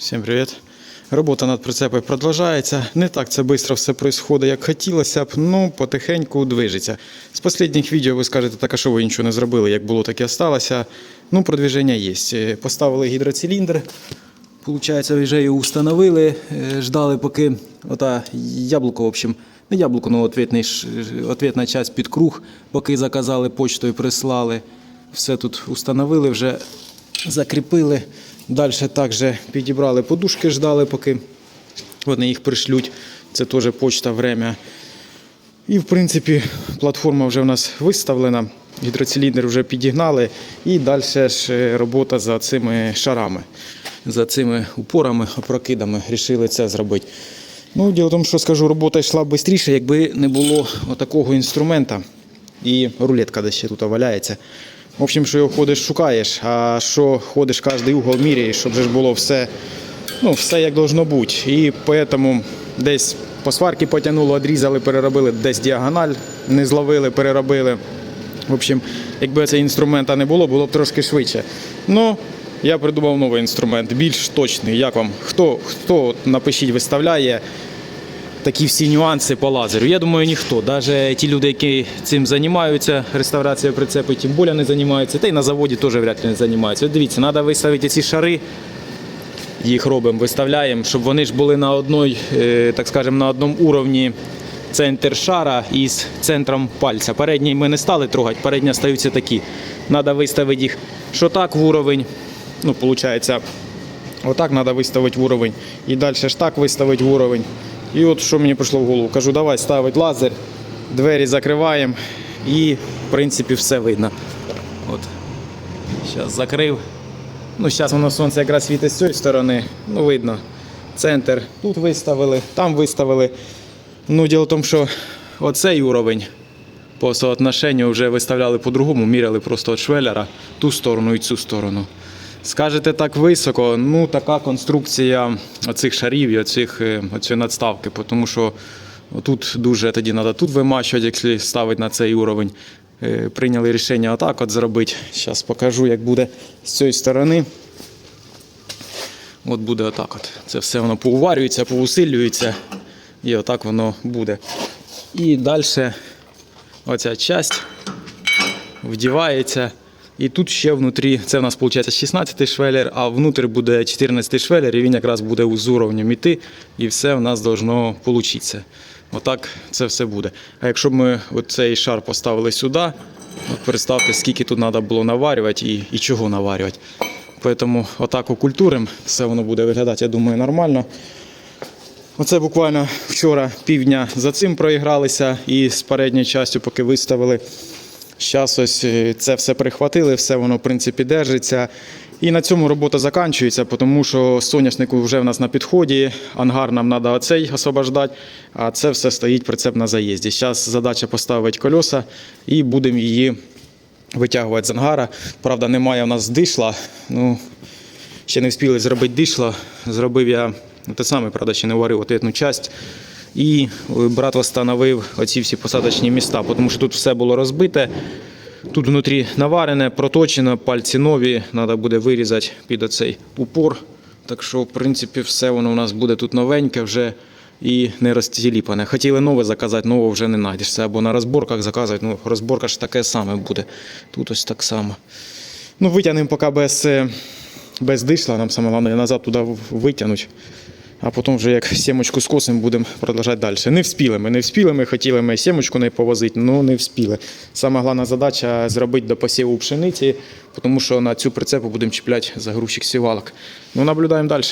Всім привіт. Робота над прицепом продовжується. Не так це швидко все відбувається, як хотілося б, ну потихеньку движеться. З останніх відео ви скажете, так а що ви нічого не зробили, як було, так і осталося. Ну, продвіження є. Е, Поставили гідроциліндр. Получається, вже його установили, е, ждали, поки ота яблуко, в общем, не яблуко, ну ответна часть під круг, поки заказали почтою, прислали. Все тут установили, вже закріпили. Далі також підібрали подушки, ждали, поки вони їх пришлють. Це теж почта время. І, в принципі, платформа вже в нас виставлена, гідроциліндр вже підігнали, і далі ж е, робота за цими шарами, за цими упорами, опрокидами. Рішили це зробити. Ну, діло в тому, що скажу, робота йшла швидше, якби не було такого інструмента. І рулетка десь ще тут валяється. В общем, що його ходиш, шукаєш, а що ходиш кожний угол міряєш, щоб же ж було все ну, все як должно бути. І тому десь по сварки потягнуло, відрізали, переробили, десь діагональ не зловили, переробили. В общем, якби цього інструмента не було, було б трошки швидше. Ну, я придумав новий інструмент, більш точний. Як вам? Хто, хто напишіть, виставляє такі всі нюанси по лазеру? Я думаю, ніхто. Навіть ті люди, які цим займаються, реставрацією прицепу, тим більше не займаються, та й на заводі теж вряд ли не займаються. От дивіться, треба виставити ці шари їх робимо, виставляємо, щоб вони ж були на одній, е, так скажемо, на одному уровні центр шара із центром пальця. Передній ми не стали трогати, передні стаються такі. Треба виставити їх, що так в уровень. Ну, виходить, отак треба виставити в уровень. І далі ж так виставити в уровень. І от що мені прийшло в голову. Кажу, давай ставити лазер, двері закриваємо і, в принципі, все видно. От. Зараз закрив. Ну, зараз воно сонце якраз світить з цієї сторони. Ну, видно. Центр тут виставили, там виставили. Ну, діло в тому, що оцей уровень по соотношенню вже виставляли по-другому, міряли просто від швеллера ту сторону і цю сторону. Скажете так високо, ну така конструкція оцих шарів і оцих, е, оцієї надставки, тому що тут дуже тоді треба тут вимащувати, якщо ставити на цей уровень. Е, Прийняли рішення отак от зробити. Зараз покажу, як буде з цієї сторони. От буде отак. От. Це все воно поуварюється, поусилюється. І отак воно буде. І далі оця часть вдівається. І тут ще внутрі, це в нас виходить 16 швелер, а внутрі буде 14 швелер, і він якраз буде з уровнем іти, і все в нас должно вийти. Отак це все буде. А якщо б ми цей шар поставили сюди, от представте, скільки тут треба було наварювати і, і чого наварювати. Тому отак окультуримо, все воно буде виглядати, я думаю, нормально. Оце буквально вчора півдня за цим проігралися і з передньою частю, поки виставили. Зараз ось е, це все прихватили, все воно в принципі держиться. І на цьому робота закінчується, тому що соняшнику вже в нас на підході, ангар нам треба оцей освобождати, а це все стоїть прицеп на заїзді. Зараз задача поставити кольоса і будемо її витягувати з ангара. Правда, немає у нас дишла. Ну, ще не встигли зробити дишло. Зробив я те саме, правда, ще не варив отетну часть. І е, брат встановив оці всі посадочні міста, тому що тут все було розбите. Тут внутрі наварене, проточено, пальці нові, треба буде вирізати під оцей упор. Так що, в принципі, все воно у нас буде тут новеньке вже і не розтіліпане. Хотіли нове заказати, нового вже не знайдеш. Це або на розборках заказувати, ну розборка ж таке саме буде. Тут ось так само. Ну, витягнемо поки без, е, без дишла, нам саме головне назад туди витягнути. А потім вже як сімочку скосимо, будемо продовжувати далі. Не вспіли ми, не вспіли ми, хотіли ми сімочку не повозити, але не вспіли. Саме головна задача зробити до посіву пшениці, тому що на цю прицепу будемо чіпляти загрузчик сівалок. Ну, наблюдаємо далі.